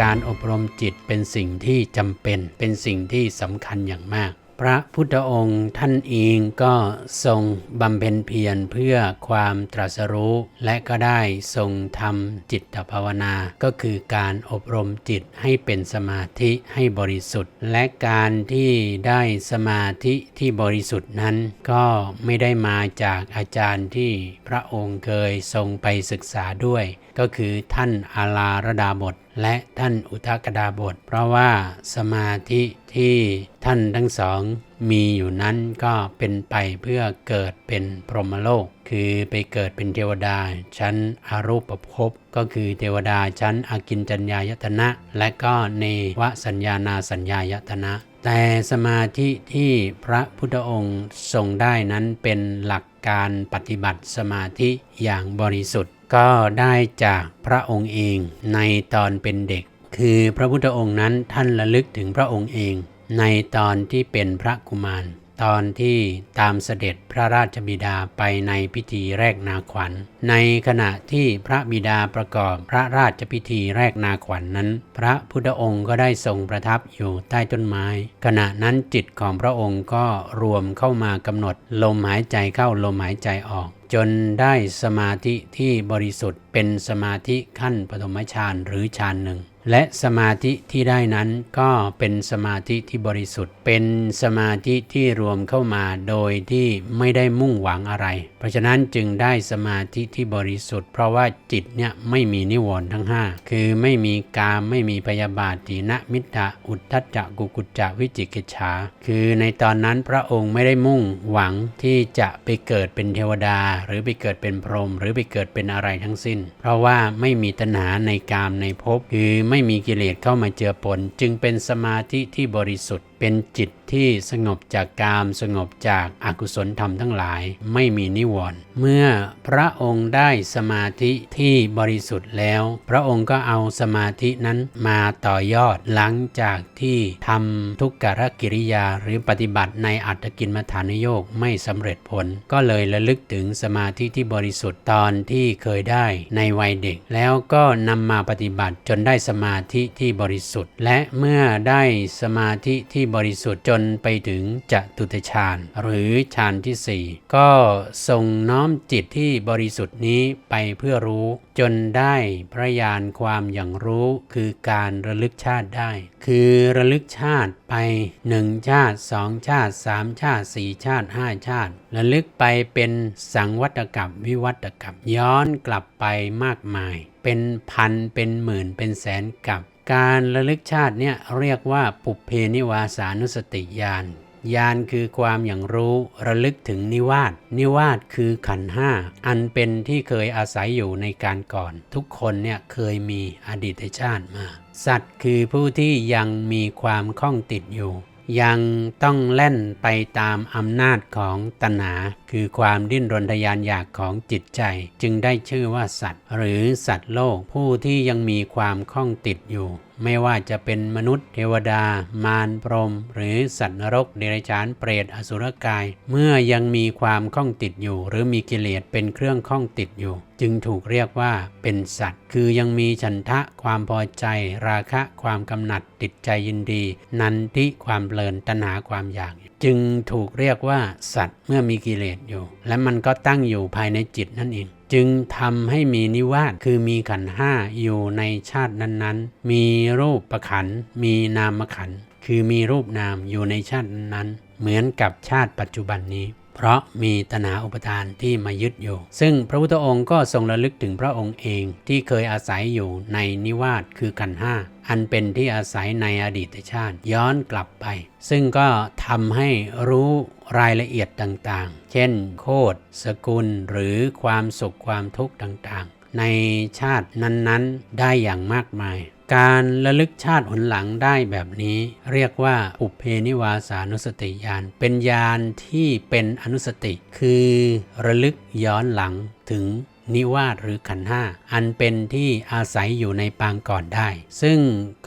การอบรมจิตเป็นสิ่งที่จำเป็น เป็นสิ่งที่สำคัญอย่างมาก พระพุทธองค์ท่านเองก็ทรงบำเพ็ญเพียรเพื่อความตรัสรู้ และก็ได้ทรงทำจิตภาวนา ก็คือการอบรมจิตให้เป็นสมาธิให้บริสุทธิ์ และการที่ได้สมาธิที่บริสุทธิ์นั้น ก็ไม่ได้มาจากอาจารย์ที่พระองค์เคยทรงไปศึกษาด้วย ก็คือท่านอาลาระดาบทและท่านอุทกดาบท เพราะว่าสมาธิที่ท่านทั้งสองมีอยู่นั้นก็เป็นไปเพื่อเกิดเป็นพรหมโลก คือไปเกิดเป็นเทวดา ชั้นอารูปภพก็คือเทวดาชั้นอากินจัญญายตนะ และก็เนวสัญญานาสัญญายตนะ แต่สมาธิที่พระพุทธองค์ทรงได้นั้นเป็นหลักการปฏิบัติสมาธิอย่างบริสุทธิ์ ก็ได้จากพระองค์เองในตอนเป็นเด็ก คือพระพุทธองค์นั้นท่านระลึกถึงพระองค์เองในตอนที่เป็นพระกุมาร ตอนที่ตามเสด็จพระราชบิดาไปในพิธีแรกนาขวัญ ในขณะที่พระบิดาประกอบพระราชพิธีแรกนาขวัญนนั้น พระพุทธองค์ก็ได้ทรงประทับอยู่ใต้ต้นไม้ ขณะนั้นจิตของพระองค์ก็รวมเข้ามากำหนดลมหายใจเข้าลมหายใจออกจนได้สมาธิที่บริสุทธิ์เป็นสมาธิขั้นปฐมฌานหรือฌานหนึ่ง และสมาธิที่ได้นั้นก็เป็นสมาธิที่บริสุทธิ์ เป็นสมาธิที่รวมเข้ามาโดยที่ไม่ได้มุ่งหวังอะไร เพราะฉะนั้นจึงได้สมาธิที่บริสุทธิ์ เพราะว่าจิตเนี่ยไม่มีนิวรณ์ทั้ง 5 คือไม่มีกามไม่มีพยาบาทตีนะมิตะอุทธัจจะกุกุจจะวิจิกิจฉาคือในตอนนั้นพระองค์ไม่ได้มุ่งหวังที่จะไปเกิดเป็นเทวดา หรือไปเกิดเป็นพรหมหรือไปเกิดเป็นอะไรทั้งสิ้น เพราะว่าไม่มีตัณหาในกามในภพคือไม่มีกิเลสเข้ามาเจือปนจึงเป็นสมาธิที่บริสุทธิ์ เป็นจิตที่สงบจากกามสงบจากอากุศลธรรมทั้งหลายไม่มีนิวรณ์เมื่อพระองค์ได้สมาธิที่บริสุทธิ์แล้ว พระองค์ก็เอาสมาธินั้นมาต่อยอดหลังจากที่ทำทุกขกิริยาหรือปฏิบัติในอัตตกินมฐานโยกไม่สำเร็จผล ก็เลยระลึกถึงสมาธิที่บริสุทธิ์ตอนที่เคยได้ในวัยเด็ก แล้วก็นำมาปฏิบัติจนได้สมาธิที่บริสุทธิ์ และเมื่อได้สมาธิที่บริสุทธิ์จนไปถึงจตุตฌานหรือฌานที่ 4 ก็ทรงน้อมจิตที่บริสุทธิ์นี้ไปเพื่อรู้ จนได้พระญาณความอย่างรู้คือการระลึกชาติได้ คือระลึกชาติไปหนึ่งชาติสองชาติสามชาติสี่ชาติห้าชาติระลึกไปเป็นสังวัตกับวิวัตกับย้อนกลับไปมากมาย เป็นพันเป็นหมื่นเป็นแสนกับ การระลึกชาติเนี่ยเรียกว่าปุเพนิวาสานุสติญาณญาณคือความอย่างรู้ระลึกถึงนิวาสนิวาสคือขันห้าอันเป็นที่เคยอาศัยอยู่ในการก่อน ทุกคนเนี่ยเคยมีอดีตชาติมา สัตว์คือผู้ที่ยังมีความข้องติดอยู่ ยังต้องแล่นไปตามอำนาจของตัณหา คือความดิ้นรนทยานอยากของจิตใจ จึงได้ชื่อว่าสัตว์ หรือสัตว์โลกผู้ที่ยังมีความข้องติดอยู่ ไม่ว่าจะเป็นมนุษย์เทวดา มารพรหมหรือสัตว์นรกเดรัจฉานเปรตอสุรกาย เมื่อยังมีความข้องติดอยู่ หรือมีกิเลสเป็นเครื่องข้องติดอยู่ จึงถูกเรียกว่าเป็นสัตว์ คือยังมีฉันทะความพอใจ ราคะความกำหนัดติดใจยินดี นันทิความเพลินตัณหาความอยากจึงถูกเรียกว่าสัตว์เมื่อมีกิเลสอยู่ และมันก็ตั้งอยู่ภายในจิตนั่นเอง จึงทำให้มีนิวาสคือมีขันห้าอยู่ในชาตินั้นๆ มีรูปประขัน มีนามขัน คือมีรูปนามอยู่ในชาตินั้น เหมือนกับชาติปัจจุบันนี้ เพราะมีตนาอุปทานที่มายึดอยู่ ซึ่งพระพุทธองค์ก็ทรงระลึกถึงพระองค์เองที่เคยอาศัยอยู่ในนิวาสคือขันห้าอันเป็นที่อาศัยในอดีตชาติย้อนกลับไป ซึ่งก็ทำให้รู้รายละเอียดต่างๆ เช่น โคดสกุล หรือความสุขความทุกข์ต่างๆ ในชาตินั้นๆ ได้อย่างมากมาย การระลึกชาติหนหลังได้แบบนี้ เรียกว่าอุเพนิวาสานุสติญาณเป็นญาณที่เป็นอนุสติ คือระลึกย้อนหลังถึง นิวาสหรือขันธ์ห้าอันเป็นที่อาศัยอยู่ในปางก่อนได้ ซึ่ง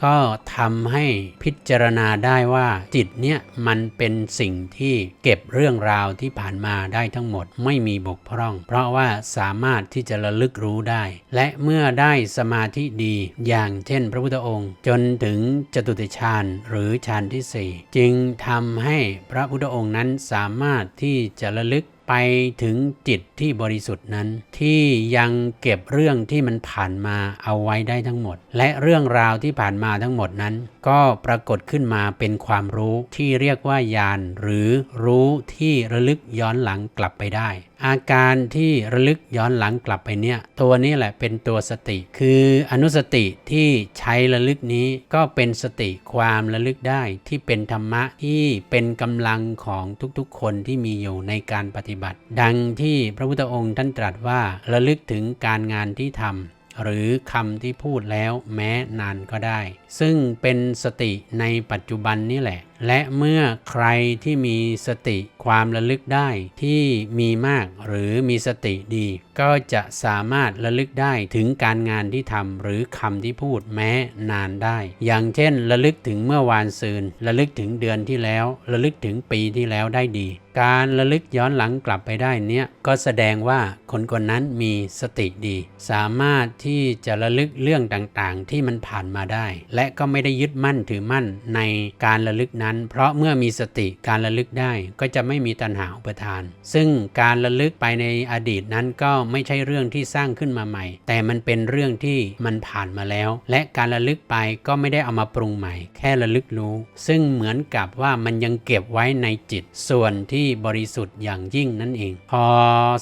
ก็ทำให้พิจารณาได้ว่าจิตเนี่ยมันเป็นสิ่งที่เก็บเรื่องราวที่ผ่านมาได้ทั้งหมดไม่มีบกพร่อง เพราะว่าสามารถที่จะระลึกรู้ได้ และเมื่อได้สมาธิดีอย่างเช่นพระพุทธองค์ จนถึงจตุติฌานหรือฌานที่ 4 จึงทำให้พระพุทธองค์นั้นสามารถที่จะระลึก ไปถึงจิตที่บริสุทธิ์นั้น ที่ยังเก็บเรื่องที่มันผ่านมาเอาไว้ได้ทั้งหมด และเรื่องราวที่ผ่านมาทั้งหมดนั้น ก็ปรากฏขึ้นมาเป็นความรู้ที่เรียกว่าญาณหรือรู้ที่ระลึกย้อนหลังกลับไปได้อาการที่ระลึกย้อนหลังกลับไปเนี่ย ตัวนี้แหละเป็นตัวสติ คืออนุสติที่ใช้ระลึกนี้ก็เป็นสติความระลึกได้ที่เป็นธรรมะที่เป็นกำลังของทุกๆ คนที่มีอยู่ในการปฏิบัติ ดังที่พระพุทธองค์ท่านตรัสว่าระลึกถึงการงานที่ทำหรือคำที่พูดแล้วแม้นานก็ได้ซึ่งเป็นสติในปัจจุบันนี่แหละ และเมื่อใครที่มีสติความระลึกได้ที่มีมากหรือมีสติดี ก็จะสามารถระลึกได้ถึงการงานที่ทำหรือคำที่พูดแม้นานได้ อย่างเช่น ระลึกถึงเมื่อวานซืน ระลึกถึงเดือนที่แล้ว ระลึกถึงปีที่แล้วได้ดี การระลึกย้อนหลังกลับไปได้เนี่ยก็แสดงว่าคนคนนั้นมีสติดี สามารถที่จะระลึกเรื่องต่างๆ ที่มันผ่านมาได้และก็ไม่ได้ยึดมั่นถือมั่นในการระลึกนั้น เพราะเมื่อมีสติการระลึกได้ก็จะไม่มีตัณหาอุปทาน ซึ่งการระลึกไปในอดีตนั้นก็ไม่ใช่เรื่องที่สร้างขึ้นมาใหม่ แต่มันเป็นเรื่องที่มันผ่านมาแล้ว และการระลึกไปก็ไม่ได้เอามาปรุงใหม่ แค่ระลึกรู้ ซึ่งเหมือนกับว่ามันยังเก็บไว้ในจิตส่วนที่บริสุทธิ์อย่างยิ่งนั่นเอง พอ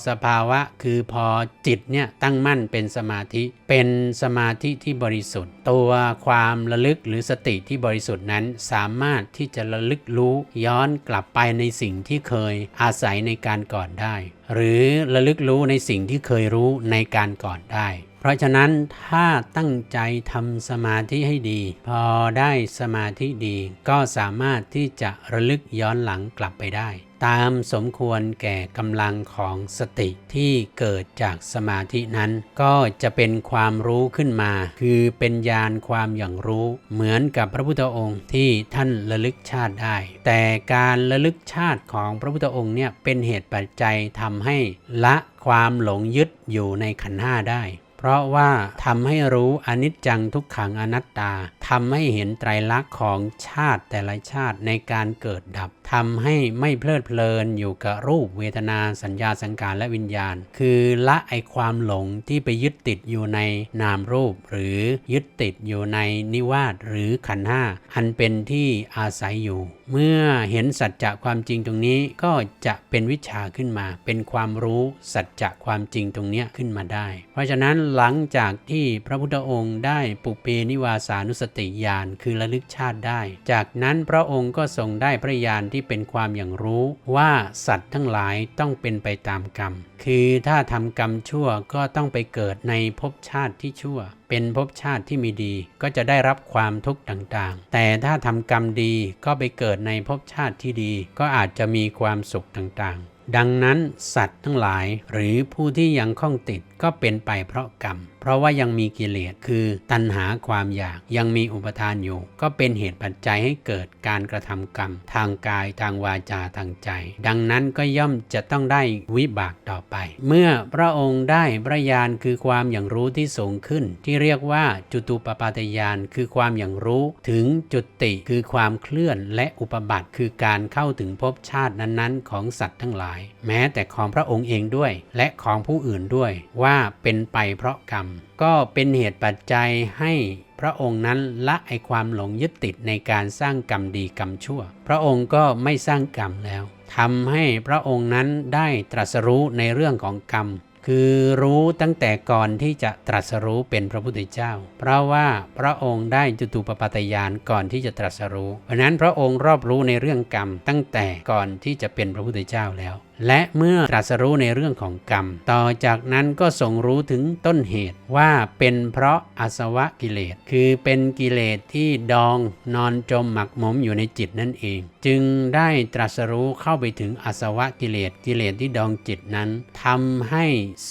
สภาวะคือพอจิตเนี่ยตั้งมั่นเป็นสมาธิ เป็นสมาธิที่บริสุทธิ์ ตัวความระลึกหรือสติที่บริสุทธิ์นั้นสามารถที่จะระลึกรู้ย้อนกลับไปในสิ่งที่เคยอาศัยในการก่อนได้ หรือระลึกรู้ในสิ่งที่เคยรู้ในการก่อนได้เพราะฉะนั้นถ้าตั้งใจทำสมาธิให้ดี พอได้สมาธิดี ก็สามารถที่จะระลึกย้อนหลังกลับไปได้ ตามสมควรแก่กำลังของสติที่เกิดจากสมาธินั้น ก็จะเป็นความรู้ขึ้นมา คือเป็นญาณความอย่างรู้ เหมือนกับพระพุทธองค์ที่ท่านระลึกชาติได้ แต่การระลึกชาติของพระพุทธองค์เนี่ยเป็นเหตุปัจจัยทำให้ละความหลงยึดอยู่ในขันห้าได้ เพราะว่าทำให้รู้อนิจจังทุกขังอนัตตาทำให้เห็นไตรลักษณ์ของชาติแต่ละชาติในการเกิดดับทำให้ไม่เพลิดเพลินอยู่กับรูปเวทนาสัญญาสังขารและวิญญาณ คือละไอความหลงที่ไปยึดติดอยู่ในนามรูป หรือยึดติดอยู่ในนิวาสหรือขันธ์ห้าอันเป็นที่อาศัยอยู่ เมื่อเห็นสัจจะความจริงตรงนี้ก็จะเป็นวิชาขึ้นมา เป็นความรู้สัจจะความจริงตรงนี้ขึ้นมาได้ เพราะฉะนั้นหลังจากที่พระพุทธองค์ได้ปุเพนิวาสานุสติญาณคือระลึกชาติได้ จากนั้นพระองค์ก็ทรงได้พระญาณที่เป็นความอย่างรู้ว่าสัตว์ทั้งหลายต้องเป็นไปตามกรรม คือถ้าทำกรรมชั่วก็ต้องไปเกิดในภพชาติที่ชั่ว เป็นภพชาติที่มีดีก็จะได้รับความทุกข์ต่างๆ แต่ถ้าทำกรรมดีก็ไปเกิดในภพชาติที่ดี ก็อาจจะมีความสุขต่างๆ ดังนั้นสัตว์ทั้งหลายหรือผู้ที่ยังข้องติดก็เป็นไปเพราะกรรม เพราะว่ายังมีกิเลสคือตัณหาความอยากยังมีอุปทานอยู่ ก็เป็นเหตุปัจจัยให้เกิดการกระทำกรรม ทางกายทางวาจาทางใจ ดังนั้นก็ย่อมจะต้องได้วิบากต่อไป เมื่อพระองค์ได้พระญาณคือความอย่างรู้ที่สูงขึ้น ที่เรียกว่าจุตูปปาตญาณคือความอย่างรู้ ถึงจุติคือความเคลื่อนและอุปบัติคือการเข้าถึงภพชาตินั้นๆ ของสัตว์ทั้งหลาย แม้แต่ของพระองค์เองด้วย และของผู้อื่นด้วยว่าว่าเป็นไปเพราะกรรม ก็เป็นเหตุปัจจัยให้พระองค์นั้นละไอความหลงยึดติดในการสร้างกรรมดีกรรมชั่ว พระองค์ก็ไม่สร้างกรรมแล้วทำให้พระองค์นั้นได้ตรัสรู้ในเรื่องของกรรม คือรู้ตั้งแต่ก่อนที่จะตรัสรู้เป็นพระพุทธเจ้า เพราะว่าพระองค์ได้จุตูปปาตยานก่อนที่จะตรัสรู้ เพราะนั้นพระองค์รอบรู้ในเรื่องกรรมตั้งแต่ก่อนที่จะเป็นพระพุทธเจ้าแล้วและเมื่อตรัสรู้ในเรื่องของกรรม ต่อจากนั้นก็ทรงรู้ถึงต้นเหตุว่าเป็นเพราะอาสวะกิเลส คือเป็นกิเลสที่ดองนอนจมหมักหมมอยู่ในจิตนั่นเอง จึงได้ตรัสรู้เข้าไปถึงอาสวะกิเลสกิเลสที่ดองจิตนั้นทำให้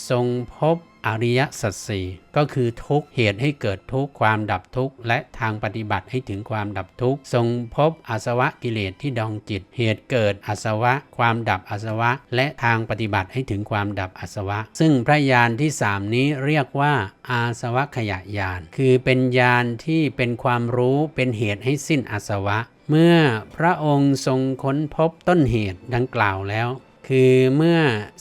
ทรงพบ อริยสัจสี่ก็คือทุกเหตุให้เกิดทุกความดับทุกขและทางปฏิบัติให้ถึงความดับทุกทรงพบอาสวะกิเลสที่ดองจิต เหตุเกิดอาสวะ ความดับอาสวะ และทางปฏิบัติให้ถึงความดับอาสวะ ซึ่งพระญาณที่สามนี้เรียกว่าอาสวะขยะญาณคือเป็นญาณที่เป็นความรู้เป็นเหตุให้สิ้นอาสวะ เมื่อพระองค์ทรงค้นพบต้นเหตุดังกล่าวแล้ว คือเมื่อ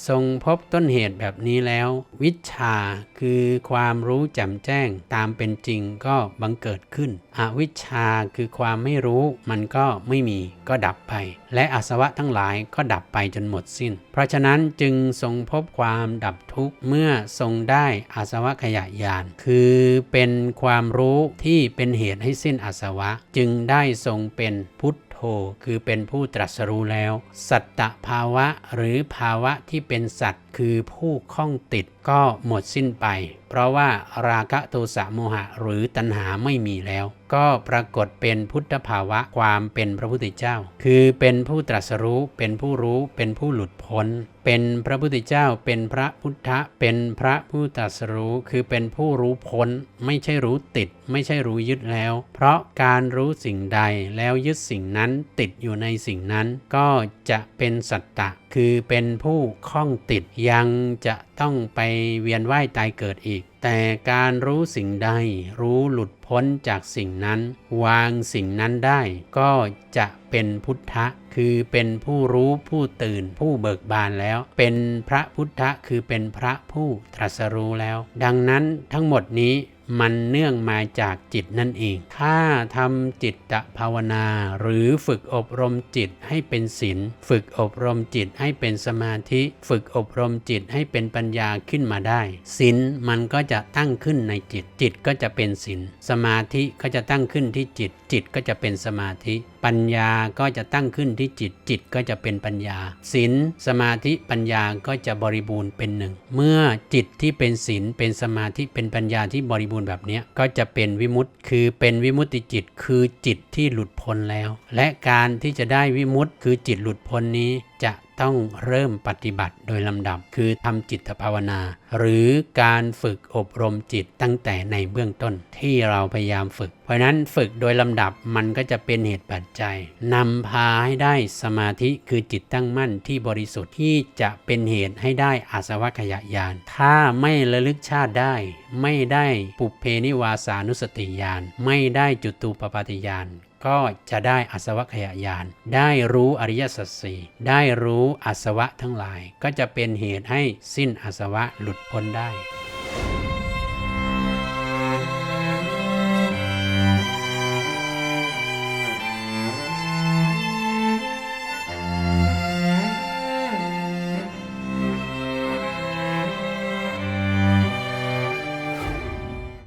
ทรงพบต้นเหตุแบบนี้แล้ว วิชาคือความรู้แจ่มแจ้งตามเป็นจริงก็บังเกิดขึ้น อวิชาคือความไม่รู้มันก็ไม่มีก็ดับไป และอาสวะทั้งหลายก็ดับไปจนหมดสิ้น เพราะฉะนั้นจึงทรงพบความดับทุกข์เมื่อทรงได้อาสวะขยะยาน คือเป็นความรู้ที่เป็นเหตุให้สิ้นอาสวะ จึงได้ทรงเป็นพุทธ คือเป็นผู้ตรัสรู้แล้ว สัตตภาวะหรือภาวะที่เป็นสัตว คือผู้ข้องติดก็หมดสิ้นไป เพราะว่าราคะโทสะโมหะหรือตัณหาไม่มีแล้ว ก็ปรากฏเป็นพุทธภาวะความเป็นพระพุทธเจ้า คือเป็นผู้ตรัสรู้ เป็นผู้รู้ เป็นผู้หลุดพ้น เป็นพระพุทธเจ้า เป็นพระพุทธะ เป็นพระผู้ตรัสรู้ คือเป็นผู้รู้พ้น ไม่ใช่รู้ติด ไม่ใช่รู้ยึดแล้ว เพราะการรู้สิ่งใดแล้วยึดสิ่งนั้นติดอยู่ในสิ่งนั้น ก็จะเป็นสัตตะ คือเป็นผู้ข้องติดยังจะต้องไปเวียนว่ายตายเกิดอีก แต่การรู้สิ่งใด รู้หลุดพ้นจากสิ่งนั้น วางสิ่งนั้นได้ ก็จะเป็นพุทธะ คือเป็นผู้รู้ผู้ตื่นผู้เบิกบานแล้ว เป็นพระพุทธะคือเป็นพระผู้ตรัสรู้แล้ว ดังนั้นทั้งหมดนี้ มันเนื่องมาจากจิตนั่นเอง ถ้าทำจิตตภาวนา หรือฝึกอบรมจิตให้เป็นศีลฝึกอบรมจิตให้เป็นสมาธิ ฝึกอบรมจิตให้เป็นปัญญาขึ้นมาได้ศีลมันก็จะตั้งขึ้นในจิต จิตก็จะเป็นศีลสมาธิก็จะตั้งขึ้นที่จิต จิตก็จะเป็นสมาธิ ปัญญาก็จะตั้งขึ้นที่จิตจิตก็จะเป็นปัญญาศีลสมาธิปัญญาก็จะบริบูรณ์เป็นหนึ่ง เมื่อจิตที่เป็นศีลเป็นสมาธิเป็นปัญญาที่บริบูรณ์แบบนี้ก็จะเป็นวิมุตติคือเป็นวิมุตติจิตคือจิตที่หลุดพ้นแล้ว และการที่จะได้วิมุตติคือจิตหลุดพ้นนี้จะ ต้องเริ่มปฏิบัติโดยลำดับ คือทำจิตภาวนา หรือการฝึกอบรมจิตตั้งแต่ในเบื้องต้นที่เราพยายามฝึก เพราะนั้นฝึกโดยลำดับมันก็จะเป็นเหตุปัจจัยนำพาให้ได้สมาธิคือจิตตั้งมั่นที่บริสุทธิ์ที่จะเป็นเหตุให้ได้อาสวะขยะยาน ถ้าไม่ระลึกชาติได้ ไม่ได้ปุเพนิวาสานุสติญาณไม่ได้จุตูปปาติญาณ ก็จะได้อาสวะขยายาน ได้รู้อริยสัจสี่ได้รู้อาสวะทั้งหลาย ก็จะเป็นเหตุให้สิ้นอาสวะหลุดพ้นได้